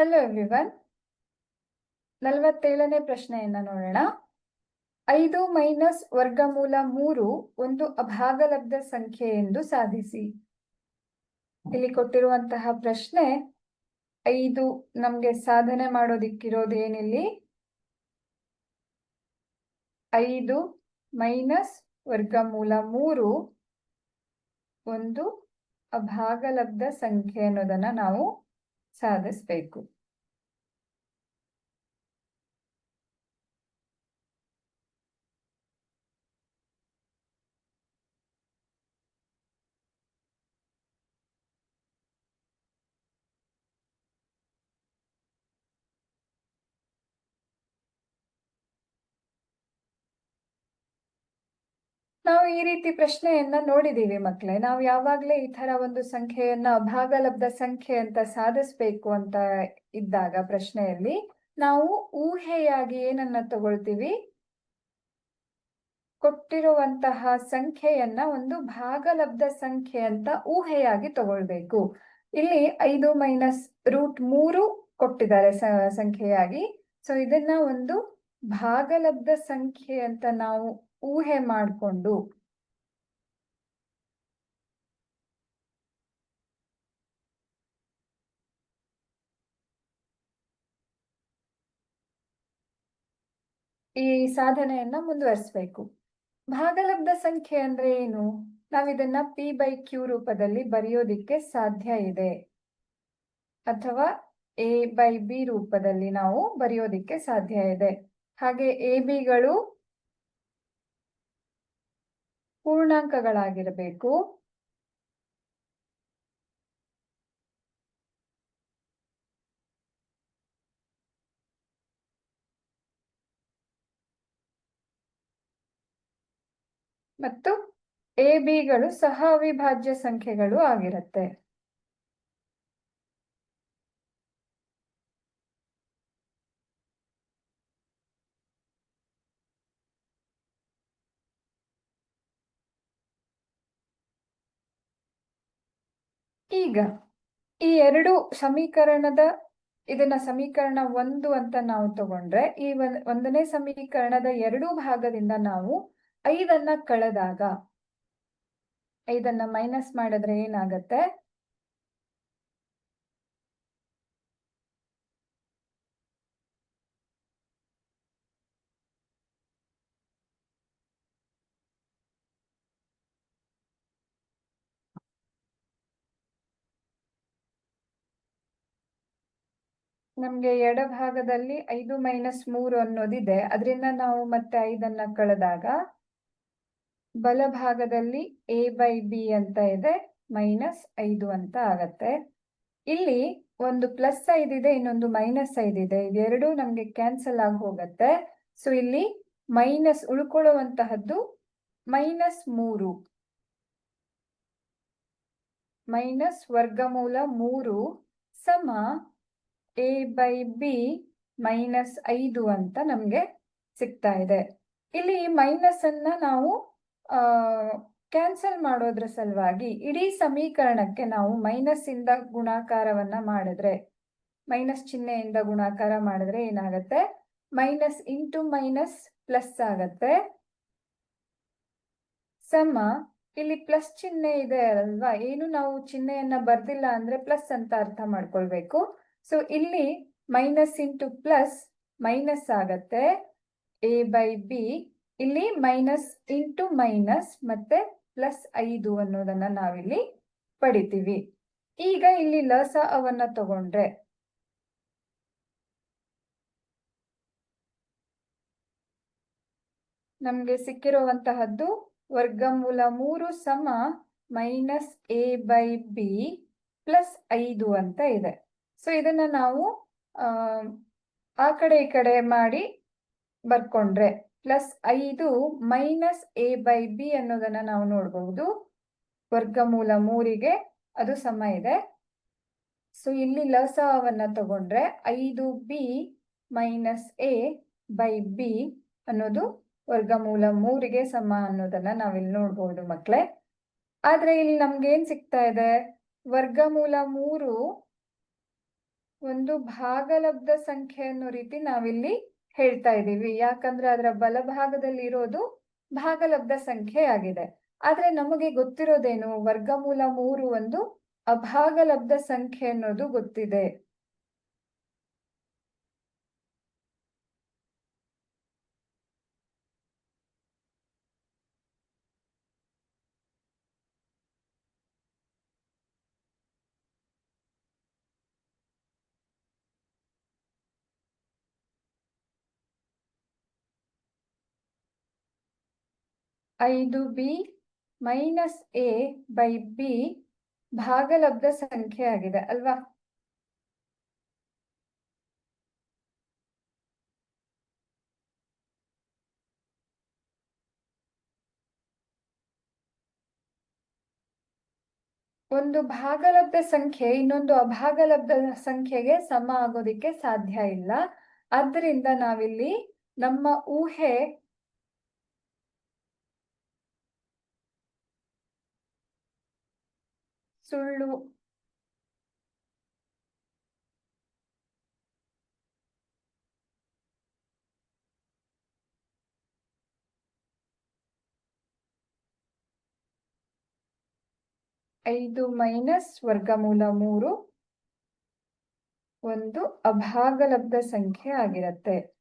Hello everyone. ನಲವತ್ತೇಳನೇ ಪ್ರಶ್ನೆಯನ್ನ ನೋಡೋಣ. ಐದು ಮೈನಸ್ ವರ್ಗಮೂಲ ಮೂರು ಒಂದು ಅಭಾಗಲಬ್ಧ ಸಂಖ್ಯೆ ಎಂದು ಸಾಧಿಸಿ. ಇಲ್ಲಿ ಕೊಟ್ಟಿರುವಂತಹ ಪ್ರಶ್ನೆ, ಐದು ನಮ್ಗೆ ಸಾಧನೆ ಮಾಡೋದಿಕ್ಕಿರೋದೇನಿಲ್ಲಿ? ಐದು ಮೈನಸ್ ವರ್ಗಮೂಲ ಮೂರು ಒಂದು ಅಭಾಗಲಬ್ಧ ಸಂಖ್ಯೆ ಅನ್ನೋದನ್ನ ನಾವು ಸಾಧಿಸ್ಬೇಕು ನಾವು ಈ ರೀತಿ ಪ್ರಶ್ನೆಯನ್ನ ನೋಡಿದೀವಿ ಮಕ್ಕಳೇ ನಾವು ಯಾವಾಗ್ಲೇ ಈ ತರ ಒಂದು ಸಂಖ್ಯೆಯನ್ನ ಭಾಗಲಬ್ಧ ಸಂಖ್ಯೆ ಅಂತ ಸಾಧಿಸ್ಬೇಕು ಅಂತ ಇದ್ದಾಗ ಪ್ರಶ್ನೆಯಲ್ಲಿ ನಾವು ಊಹೆಯಾಗಿ ಏನನ್ನ ತಗೊಳ್ತೀವಿ? ಕೊಟ್ಟಿರುವಂತಹ ಸಂಖ್ಯೆಯನ್ನ ಒಂದು ಭಾಗಲಬ್ಧ ಸಂಖ್ಯೆ ಅಂತ ಊಹೆಯಾಗಿ ತಗೊಳ್ಬೇಕು. ಇಲ್ಲಿ ಐದು ಮೈನಸ್ ರೂಟ್ ಮೂರು ಕೊಟ್ಟಿದ್ದಾರೆ ಸಂಖ್ಯೆಯಾಗಿ. ಸೊ ಇದನ್ನ ಒಂದು ಭಾಗಲಬ್ಧ ಸಂಖ್ಯೆ ಅಂತ ನಾವು ಊಹೆ ಮಾಡಿಕೊಂಡು ಈ ಸಾಧನೆಯನ್ನ ಮುಂದುವರಿಸಬೇಕು. ಭಾಗಲಬ್ಧ ಸಂಖ್ಯೆ ಅಂದ್ರೆ ಏನು? ನಾವಿದನ್ನ ಪಿ ಬೈ ಕ್ಯೂ ರೂಪದಲ್ಲಿ ಬರೆಯೋದಿಕ್ಕೆ ಸಾಧ್ಯ ಇದೆ. ಅಥವಾ ಎ ಬೈ ಬಿ ರೂಪದಲ್ಲಿ ನಾವು ಬರೆಯೋದಿಕ್ಕೆ ಸಾಧ್ಯ ಇದೆ. ಹಾಗೆ ಎ ಬಿಗಳು ಪೂರ್ಣಾಂಕಗಳಾಗಿರಬೇಕು. ಮತ್ತು ಎ ಬಿಗಳು ಸಹ ಅವಿಭಾಜ್ಯ ಸಂಖ್ಯೆಗಳು ಆಗಿರುತ್ತೆ. ಈಗ ಈ ಎರಡು ಸಮೀಕರಣದ, ಇದನ್ನ ಸಮೀಕರಣ ಒಂದು ಅಂತ ನಾವು ತಗೊಂಡ್ರೆ, ಈ ಒಂದನೇ ಸಮೀಕರಣದ ಎರಡು ಭಾಗದಿಂದ ನಾವು ಐದನ್ನ ಕಳೆದಾಗ, ಐದನ್ನ ಮೈನಸ್ ಮಾಡಿದ್ರೆ ಏನಾಗತ್ತೆ? ನಮ್ಗೆ ಎಡಭಾಗದಲ್ಲಿ ಐದು ಮೈನಸ್ ಮೂರು ಅನ್ನೋದಿದೆ. ಅದರಿಂದ ನಾವು ಮತ್ತೆ ಐದನ್ನ ಕಳೆದಾಗ ಬಲಭಾಗದಲ್ಲಿ ಎ ಬೈ ಬಿ ಅಂತ ಇದೆ, ಮೈನಸ್ ಐದು ಅಂತ ಆಗತ್ತೆ. ಇಲ್ಲಿ ಒಂದು ಪ್ಲಸ್ ಐದು ಇದೆ, ಇನ್ನೊಂದು ಮೈನಸ್ ಐದು ಇದೆ. ಇದೆರಡು ನಮ್ಗೆ ಕ್ಯಾನ್ಸಲ್ ಆಗಿ ಹೋಗತ್ತೆ. ಸೊ ಇಲ್ಲಿ ಮೈನಸ್ ಉಳ್ಕೊಳ್ಳುವಂತಹದ್ದು ಮೈನಸ್ ಮೂರು. ಮೈನಸ್ ವರ್ಗಮೂಲ ಮೂರು ಸಮ ಎ ಬೈ ಬಿ ಮೈನಸ್ ಐದು ಅಂತ ನಮ್ಗೆ ಸಿಗ್ತಾ ಇದೆ. ಇಲ್ಲಿ ಮೈನಸ್ ಅನ್ನ ನಾವು ಕ್ಯಾನ್ಸಲ್ ಮಾಡೋದ್ರ ಸಲುವಾಗಿ ಇಡೀ ಸಮೀಕರಣಕ್ಕೆ ನಾವು ಮೈನಸ್ ಇಂದ ಗುಣಾಕಾರವನ್ನ ಮಾಡಿದ್ರೆ ಮೈನಸ್ ಚಿಹ್ನೆಯಿಂದ ಗುಣಾಕಾರ ಮಾಡಿದ್ರೆ ಏನಾಗತ್ತೆ? ಮೈನಸ್ ಇಂಟು ಮೈನಸ್ ಪ್ಲಸ್ ಆಗತ್ತೆ. ಸಮ, ಇಲ್ಲಿ ಪ್ಲಸ್ ಚಿಹ್ನೆ ಇದೆ ಅಲ್ವಾ? ಏನು ನಾವು ಚಿಹ್ನೆಯನ್ನ ಬರ್ದಿಲ್ಲ ಅಂದ್ರೆ ಪ್ಲಸ್ ಅಂತ ಅರ್ಥ ಮಾಡ್ಕೊಳ್ಬೇಕು. ಸೊ ಇಲ್ಲಿ ಮೈನಸ್ ಇಂಟು ಪ್ಲಸ್ ಮೈನಸ್ ಆಗತ್ತೆ. ಎ ಬೈ ಬಿ ಇಲ್ಲಿ ಮೈನಸ್ ಇಂಟು ಮೈನಸ್ ಮತ್ತೆ ಪ್ಲಸ್ ಐದು ಅನ್ನೋದನ್ನ ನಾವಿಲ್ಲಿ ಪಡಿತೀವಿ. ಈಗ ಇಲ್ಲಿ ಲಸ ಅವನ್ನ ತಗೊಂಡ್ರೆ. ನಮ್ಗೆ ಸಿಕ್ಕಿರುವಂತಹದ್ದು ವರ್ಗಮೂಲ ಮೂರು ಸಮ minus A by B plus ಐದು ಅಂತ ಇದೆ. ಸೊ ಇದನ್ನ ನಾವು, ಆ ಕಡೆ ಈ ಕಡೆ ಮಾಡಿ ಬರ್ಕೊಂಡ್ರೆ ಪ್ಲಸ್ ಐದು ಮೈನಸ್ ಎ ಬೈ ಬಿ ಅನ್ನೋದನ್ನ ನಾವು ನೋಡಬಹುದು. ವರ್ಗಮೂಲ ಮೂರಿಗೆ ಅದು ಸಮ ಇದೆ. ಸೊ ಇಲ್ಲಿ ಲಸವನ್ನ ತಗೊಂಡ್ರೆ ಐದು B minus A by B ಅನ್ನೋದು ವರ್ಗಮೂಲ ಮೂರಿಗೆ ಸಮ ಅನ್ನೋದನ್ನ ನಾವಿಲ್ಲಿ ನೋಡ್ಬೋದು ಮಕ್ಕಳೇ ಆದ್ರೆ ಇಲ್ಲಿ ನಮ್ಗೆ ಏನ್ ಸಿಗ್ತಾ ಇದೆ? ವರ್ಗಮೂಲ ಮೂರು ಒಂದು ಭಾಗಲಬ್ಧ ಸಂಖ್ಯೆ ಅನ್ನೋ ರೀತಿ ನಾವಿಲ್ಲಿ ಹೇಳ್ತಾ ಇದ್ದೀವಿ. ಯಾಕಂದ್ರೆ ಅದರ ಬಲಭಾಗದಲ್ಲಿ ಇರೋದು ಭಾಗಲಬ್ಧ ಸಂಖ್ಯೆ ಆಗಿದೆ. ಆದ್ರೆ ನಮಗೆ ಗೊತ್ತಿರೋದೇನು? ವರ್ಗಮೂಲ ಮೂರು ಒಂದು ಅಭಾಗಲಬ್ಧ ಸಂಖ್ಯೆ ಅನ್ನೋದು ಗೊತ್ತಿದೆ. ಐದು B minus A by B ಭಾಗಲಬ್ಧ ಸಂಖ್ಯೆ ಆಗಿದೆ, ಅಲ್ವಾ? ಒಂದು ಭಾಗಲಬ್ಧ ಸಂಖ್ಯೆ, ಇನ್ನೊಂದು ಅಭಾಗಲಬ್ಧ ಸಂಖ್ಯೆಗೆ ಸಮ ಆಗೋದಿಕ್ಕೆ ಸಾಧ್ಯ ಇಲ್ಲ. ಆದ್ದರಿಂದ ನಾವಿಲ್ಲಿ ನಮ್ಮ ಊಹೆ ಸುಳ್ಳು. ಐದು ಮೈನಸ್ ವರ್ಗಮೂಲ ಮೂರು. ಒಂದು ಅಭಾಗಲಬ್ಧ ಸಂಖ್ಯೆ ಆಗಿರುತ್ತೆ.